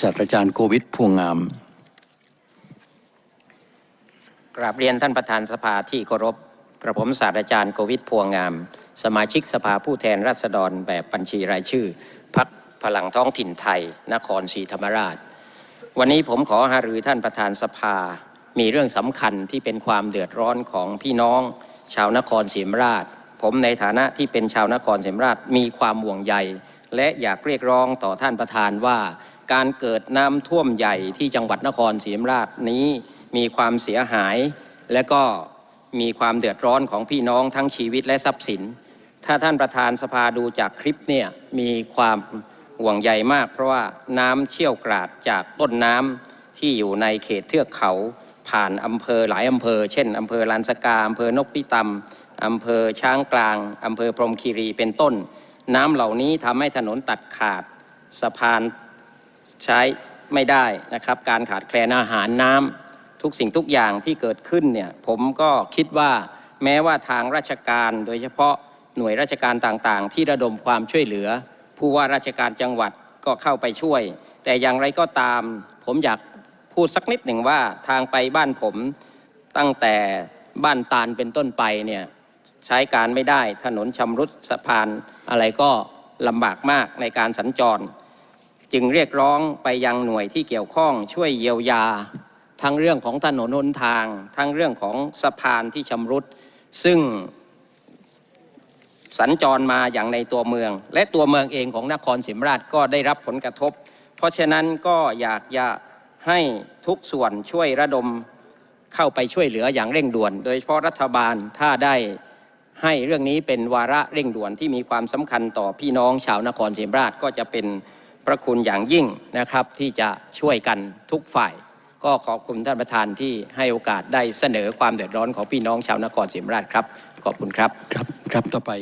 ศาสตราจารย์โควิดพวงงาม กราบเรียนท่านประธานสภาที่เคารพกระผมศาสตราจารย์โกวิทพวงงาม สมาชิกสภาผู้แทนราษฎรแบบบัญชีรายชื่อพักพลังท้องถิ่นไทย นครศรีธรรมราช วันนี้ผมขอหารือท่านประธานสภา มีเรื่องสำคัญที่เป็นความเดือดร้อนของพี่น้อง ชาวนครศรีธรรมราช ผมในฐานะที่เป็นชาวนครศรีธรรมราชมีความห่วงใย และอยากเรียกร้องต่อท่านประธานว่า การเกิดน้ำท่วมใหญ่ที่จังหวัดนครศรีธรรมราชนี้มีความเสียหาย และก็มีความเดือดร้อนของพี่น้องทั้งชีวิตและทรัพย์สิน ถ้าท่านประธานสภาดูจากคลิปเนี่ยมีความห่วงใยมาก เพราะว่าน้ำเชี่ยวกราดจากต้นน้ำที่อยู่ในเขตเทือกเขา ผ่านอำเภอหลายอำเภอ เช่นอำเภอลานสกาอำเภอนกพิตำอำเภอช้างกลางอำเภอพรมคีรีเป็นต้น น้ำเหล่านี้ทำให้ถนนตัดขาดสะพาน ใช้ไม่ได้นะครับ การขาดแคลนอาหารน้ำทุกสิ่งทุกอย่างที่เกิดขึ้นเนี่ยผมก็คิดว่าแม้ว่าทางราชการโดยเฉพาะหน่วยราชการต่างๆ ที่ระดมความช่วยเหลือ ผู้ว่าราชการจังหวัดก็เข้าไปช่วย แต่อย่างไรก็ตาม ผมอยากพูดสักนิดหนึ่งว่าทางไปบ้านผมตั้งแต่บ้านตาลเป็นต้นไปเนี่ยใช้การไม่ได้ถนนชำรุดสะพานอะไรก็ลำบากมากในการสัญจร จึงเรียกร้องไปยังหน่วยที่เกี่ยวข้องช่วยเยียวยา ทั้งเรื่องของถนนหนทาง ทั้งเรื่องของสะพานที่ชำรุด ซึ่งสัญจรมาอย่างในตัวเมือง และตัวเมืองเองของนครศรีธรรมราชก็ได้รับผลกระทบ เพราะฉะนั้นก็อยากจะให้ทุกส่วนช่วยระดมเข้าไปช่วยเหลืออย่างเร่งด่วน โดยเฉพาะรัฐบาลถ้าได้ให้เรื่องนี้เป็นวาระเร่งด่วนที่มีความสำคัญต่อพี่น้องชาวนครศรีธรรมราชก็จะเป็น พระคุณอย่างยิ่งนะครับที่จะช่วยกันทุกฝ่าย ก็ขอบคุณท่านประธานที่ให้โอกาสได้เสนอความเดือดร้อนของพี่น้องชาวนครศรีธรรมราชครับ ขอบคุณครับ ครับ ครับ ต่อไป